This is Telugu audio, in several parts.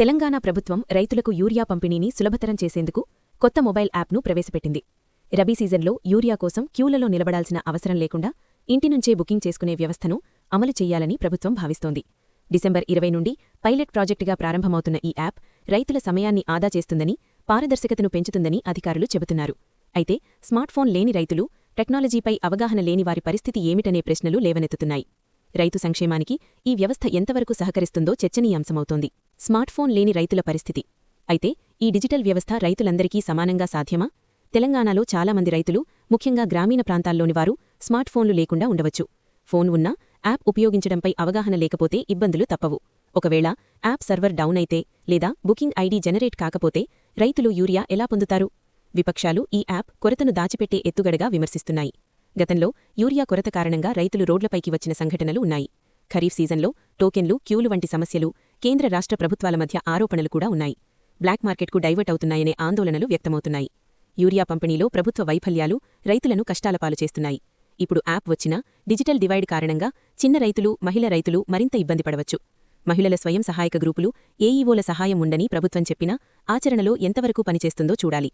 తెలంగాణ ప్రభుత్వం రైతులకు యూరియా పంపిణీని సులభతరం చేసేందుకు కొత్త మొబైల్ యాప్ను ప్రవేశపెట్టింది. రబీ సీజన్లో యూరియా కోసం క్యూలలో నిలబడాల్సిన అవసరం లేకుండా ఇంటి నుంచే బుకింగ్ చేసుకునే వ్యవస్థను అమలు చేయాలని ప్రభుత్వం భావిస్తోంది. డిసెంబర్ ఇరవై నుండి పైలట్ ప్రాజెక్టుగా ప్రారంభమవుతున్న ఈ యాప్ రైతుల సమయాన్ని ఆదా చేస్తుందని పారదర్శకతను పెంచుతుందని అధికారులు చెబుతున్నారు. అయితే స్మార్ట్ఫోన్ లేని రైతులు టెక్నాలజీపై అవగాహన లేని వారి పరిస్థితి ఏమిటనే ప్రశ్నలు లేవనెత్తుతున్నాయి. రైతు సంక్షేమానికి ఈ వ్యవస్థ ఎంతవరకు సహకరిస్తుందో చర్చనీయాంశమవుతోంది. స్మార్ట్ఫోన్ లేని రైతుల పరిస్థితి. అయితే ఈ డిజిటల్ వ్యవస్థ రైతులందరికీ సమానంగా సాధ్యమా? తెలంగాణలో చాలామంది రైతులు ముఖ్యంగా గ్రామీణ ప్రాంతాల్లోని వారు స్మార్ట్ఫోన్లు లేకుండా ఉండవచ్చు. ఫోన్ ఉన్నా యాప్ ఉపయోగించడంపై అవగాహన లేకపోతే ఇబ్బందులు తప్పవు. ఒకవేళ యాప్ సర్వర్ డౌన్ అయితే లేదా బుకింగ్ ఐడి జనరేట్ కాకపోతే రైతులు యూరియా ఎలా పొందుతారు? విపక్షాలు ఈ యాప్ కొరతను దాచిపెట్టే ఎత్తుగడగా విమర్శిస్తున్నాయి. గతంలో యూరియా కొరత కారణంగా రైతులు రోడ్లపైకి వచ్చిన సంఘటనలు ఉన్నాయి. ఖరీఫ్ సీజన్లో టోకెన్లు క్యూలు వంటి సమస్యలు కేంద్ర రాష్ట్ర ప్రభుత్వాల మధ్య ఆరోపణలు కూడా ఉన్నాయి. బ్లాక్ మార్కెట్కు డైవర్ట్ అవుతున్నాయనే ఆందోళనలు వ్యక్తమవుతున్నాయి. యూరియా పంపిణీలో ప్రభుత్వ వైఫల్యాలు రైతులను కష్టాలపాలు చేస్తున్నాయి. ఇప్పుడు యాప్ వచ్చినా డిజిటల్ డివైడ్ కారణంగా చిన్న రైతులు మహిళ రైతులు మరింత ఇబ్బంది పడవచ్చు. మహిళల స్వయం సహాయక గ్రూపులు ఏఈఓల సహాయం ఉండని ప్రభుత్వం చెప్పినా ఆచరణలో ఎంతవరకు పనిచేస్తుందో చూడాలి.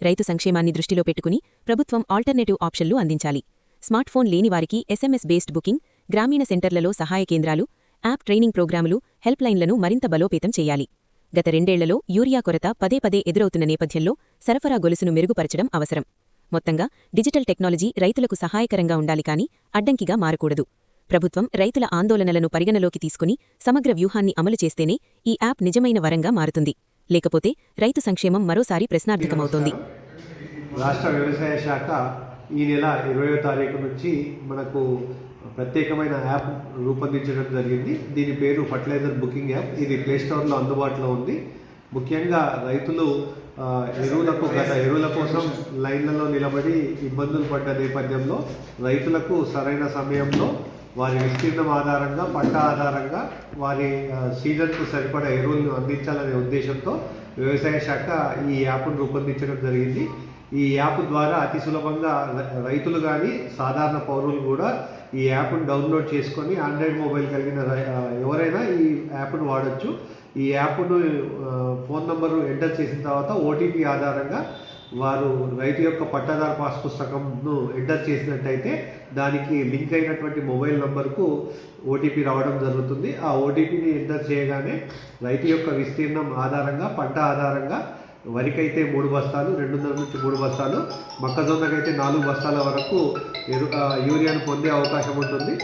రైతు సంక్షేమాన్ని దృష్టిలో పెట్టుకుని ప్రభుత్వం ఆల్టర్నేటివ్ ఆప్షన్లు అందించాలి. స్మార్ట్ఫోన్ లేని వారికి ఎస్ఎంఎస్ బేస్డ్ బుకింగ్ గ్రామీణ సెంటర్లలో సహాయ కేంద్రాలు యాప్ ట్రైనింగ్ ప్రోగ్రాములు హెల్ప్ లైన్లను మరింత బలోపేతం చేయాలి. గత రెండేళ్ళలో యూరియా కొరత పదే పదే ఎదురవుతున్న నేపథ్యంలో సరఫరా గొలుసును మెరుగుపరచడం అవసరం. మొత్తంగా డిజిటల్ టెక్నాలజీ రైతులకు సహాయకరంగా ఉండాలి కానీ అడ్డంకిగా మారకూడదు. ప్రభుత్వం రైతుల ఆందోళనలను పరిగణలోకి తీసుకుని సమగ్ర వ్యూహాన్ని అమలు చేస్తేనే ఈ యాప్ నిజమైన వరంగా మారుతుంది. లేకపోతే రైతు సంక్షేమం మరోసారి ప్రశ్నార్థకమవుతోంది. రాష్ట్ర వ్యవసాయ శాఖ ఈ నెల ఇరవయో తారీఖు నుంచి మనకు ప్రత్యేకమైన యాప్ రూపొందించడం జరిగింది. దీని పేరు ఫర్టిలైజర్ బుకింగ్ యాప్. ఇది ప్లే స్టోర్లో అందుబాటులో ఉంది. ముఖ్యంగా రైతులు ఎరువులకు గత ఎరువుల కోసం లైన్లలో నిలబడి ఇబ్బందులు పడ్డ నేపథ్యంలో రైతులకు సరైన సమయంలో వారి విస్తీర్ణం ఆధారంగా పంట ఆధారంగా వారి సీజన్కు సరిపడా ఎరువులను అందించాలనే ఉద్దేశంతో వ్యవసాయ శాఖ ఈ యాప్ను రూపొందించడం జరిగింది. ఈ యాప్ ద్వారా అతి సులభంగా రైతులు కానీ సాధారణ పౌరులు కూడా ఈ యాప్ను డౌన్లోడ్ చేసుకొని ఆండ్రాయిడ్ మొబైల్ కలిగిన ఎవరైనా ఈ యాప్ను వాడచ్చు. ఈ యాప్ను ఫోన్ నంబరు ఎంటర్ చేసిన తర్వాత ఓటీపీ ఆధారంగా వారు రైతు యొక్క పట్టాదారు పాస్ పుస్తకంను ఎంటర్ చేసినట్టయితే దానికి లింక్ అయినటువంటి మొబైల్ నంబర్కు ఓటీపీ రావడం జరుగుతుంది. ఆ ఓటీపీని ఎంటర్ చేయగానే రైతు యొక్క విస్తీర్ణం ఆధారంగా పంట ఆధారంగా వరికైతే మూడు బస్తాలు రెండున్నర నుంచి మూడు బస్తాలు మొక్కజొన్నకైతే నాలుగు బస్తాల వరకు ఎరు యూరియాను పొందే అవకాశం ఉంటుంది.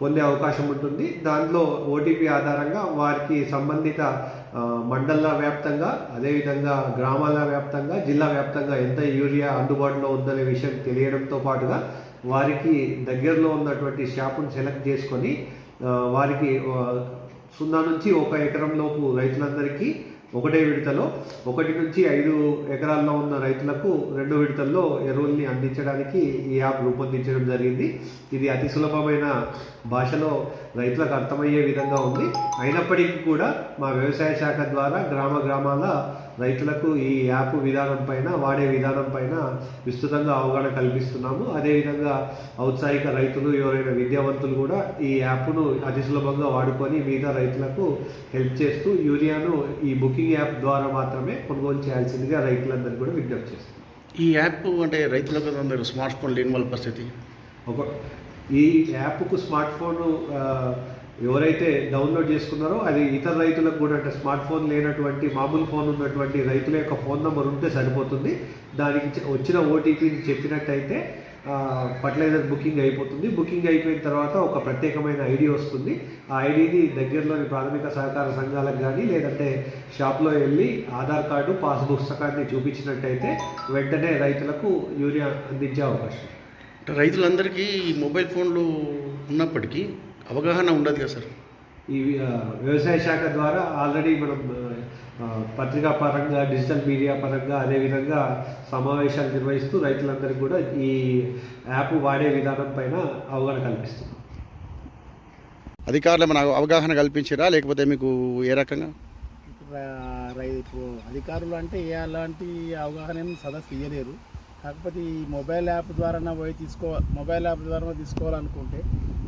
పొందే అవకాశం ఉంటుంది. దాంట్లో ఓటీపీ ఆధారంగా వారికి సంబంధిత మండల వ్యాప్తంగా అదేవిధంగా గ్రామాల వ్యాప్తంగా జిల్లా వ్యాప్తంగా ఎంత యూరియా అందుబాటులో ఉందనే విషయం తెలియడంతో పాటుగా వారికి దగ్గరలో ఉన్నటువంటి షాపును సెలెక్ట్ చేసుకొని వారికి సున్నా నుంచి ఒక ఎకరం లోపు రైతులందరికీ ఒకటే విడతలో ఒకటి నుంచి ఐదు ఎకరాల్లో ఉన్న రైతులకు రెండు విడతల్లో ఎరువుల్ని అందించడానికి ఈ యాప్ రూపొందించడం జరిగింది. ఇది అతి సులభమైన భాషలో రైతులకు అర్థమయ్యే విధంగా ఉంది. అయినప్పటికీ కూడా మా వ్యవసాయ శాఖ ద్వారా గ్రామ గ్రామాల రైతులకు ఈ యాప్ విధానం పైన వాడే విధానం పైన విస్తృతంగా అవగాహన కల్పిస్తున్నాము. అదేవిధంగా ఔత్సాహిక రైతులు ఎవరైనా విద్యావంతులు కూడా ఈ యాప్ను అతి సులభంగా వాడుకొని మిగతా రైతులకు హెల్ప్ చేస్తూ యూరియాను ఈ బుకింగ్ యాప్ ద్వారా మాత్రమే కొనుగోలు చేయాల్సిందిగా రైతులందరికీ కూడా విజ్ఞప్తి చేస్తున్నాం. ఈ యాప్ అంటే రైతులకు స్మార్ట్ ఫోన్ లేని వాళ్ళ పరిస్థితి? ఒక ఈ యాప్కు స్మార్ట్ ఫోన్ ఎవరైతే డౌన్లోడ్ చేసుకున్నారో అది ఇతర రైతులకు కూడా అంటే స్మార్ట్ ఫోన్ లేనటువంటి మామూలు ఫోన్ ఉన్నటువంటి రైతుల యొక్క ఫోన్ నెంబర్ ఉంటే సరిపోతుంది. దానికి వచ్చిన ఓటీపీని చెప్పినట్టయితే ఫర్టిలైజర్ బుకింగ్ అయిపోతుంది. బుకింగ్ అయిపోయిన తర్వాత ఒక ప్రత్యేకమైన ఐడి వస్తుంది. ఆ ఐడిని దగ్గరలోని ప్రాథమిక సహకార సంఘాలకు కానీ లేదంటే షాప్లో వెళ్ళి ఆధార్ కార్డు పాస్ పుస్తకాన్ని చూపించినట్టయితే వెంటనే రైతులకు యూరియా అందించే అవకాశం. రైతులందరికీ ఈ మొబైల్ ఫోన్లు ఉన్నప్పటికీ అవగాహన ఉండదు కదా సార్. ఈ వ్యవసాయ శాఖ ద్వారా ఆల్రెడీ మనం పత్రికా పరంగా డిజిటల్ మీడియా పరంగా అదేవిధంగా సమావేశాలు నిర్వహిస్తూ రైతులందరికీ కూడా ఈ యాప్ వాడే విధానం పైన అవగాహన కల్పిస్తున్నాం. అధికారులు మన అవగాహన కల్పించారా? లేకపోతే మీకు ఏ రకంగా? రైతు అధికారులు అంటే ఏ అలాంటి అవగాహన ఏం సదస్సు ఇయ్యలేరు. కాకపోతే ఈ మొబైల్ యాప్ ద్వారా పోయి తీసుకో మొబైల్ యాప్ ద్వారా తీసుకోవాలనుకుంటే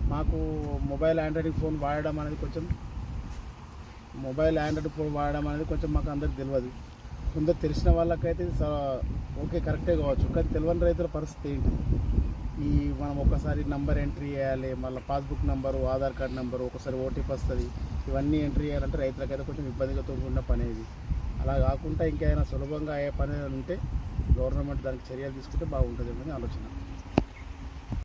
మాకు మొబైల్ ఆండ్రాయిడ్ ఫోన్ వాడడం అనేది కొంచెం మొబైల్ ఆండ్రాయిడ్ ఫోన్ వాడడం అనేది కొంచెం మాకు అందరికి తెలియదు. కొందరు తెలిసిన వాళ్ళకైతే స- ఓకే కరెక్టే కావచ్చు. కానీ తెలియని రైతుల పరిస్థితి ఏంటి? ఈ మనం ఒక్కసారి నంబర్ ఎంట్రీ చేయాలి మళ్ళీ passbook number Aadhaar card number ఒకసారి ఓటీపీ వస్తుంది ఇవన్నీ ఎంట్రీ చేయాలంటే రైతులకైతే కొంచెం ఇబ్బందిగా తోడుకున్న పని ఇది. అలా కాకుండా ఇంకేమైనా సులభంగా అయ్యే పని ఉంటే గవర్నమెంట్ దానికి చర్యలు తీసుకుంటే బాగుంటుంది అని ఆలోచన.